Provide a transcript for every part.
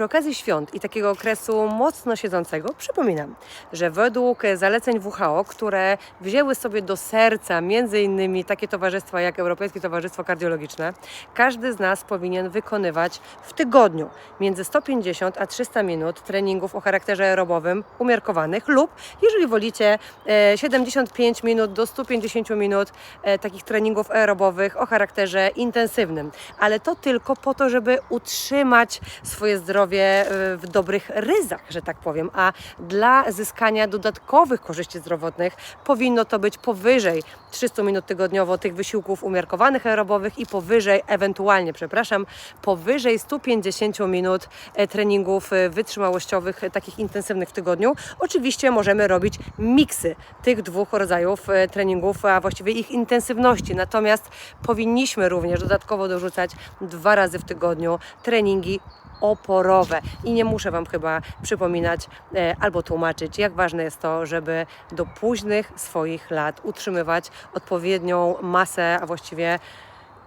przy okazji świąt i takiego okresu mocno siedzącego przypominam, że według zaleceń WHO, które wzięły sobie do serca innymi takie towarzystwa jak Europejskie Towarzystwo Kardiologiczne, każdy z nas powinien wykonywać w tygodniu między 150 a 300 minut treningów o charakterze aerobowym umiarkowanych lub, jeżeli wolicie, e, 75 minut do 150 minut e, takich treningów aerobowych o charakterze intensywnym. Ale to tylko po to, żeby utrzymać swoje zdrowie e, w dobrych ryzach, że tak powiem. A dla zyskania dodatkowych korzyści zdrowotnych powinno to być powyżej 300 minut tygodniowo tych wysiłków umiarkowanych aerobowych i powyżej, ewentualnie, przepraszam, powyżej 150 minut e, treningów e, wytrzymałościowych, takich intensywnych w tygodniu. Oczywiście możemy robić miksy tych dwóch rodzajów treningów, a właściwie ich intensywności. Natomiast powinniśmy również dodatkowo dorzucać dwa razy w tygodniu treningi oporowe. I nie muszę Wam chyba przypominać e, albo tłumaczyć, jak ważne jest to, żeby do późnych swoich lat utrzymywać odpowiednią masę, a właściwie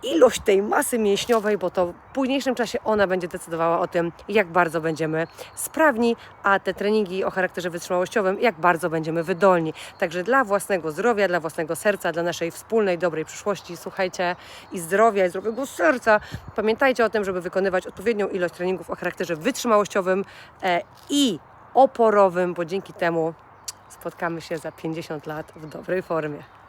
ilość tej masy mięśniowej, bo to w późniejszym czasie ona będzie decydowała o tym, jak bardzo będziemy sprawni, a te treningi o charakterze wytrzymałościowym, jak bardzo będziemy wydolni. Także dla własnego zdrowia, dla własnego serca, dla naszej wspólnej, dobrej przyszłości, słuchajcie, i zdrowia, i zdrowego serca, pamiętajcie o tym, żeby wykonywać odpowiednią ilość treningów o charakterze wytrzymałościowym e, i oporowym, bo dzięki temu spotkamy się za 50 lat w dobrej formie.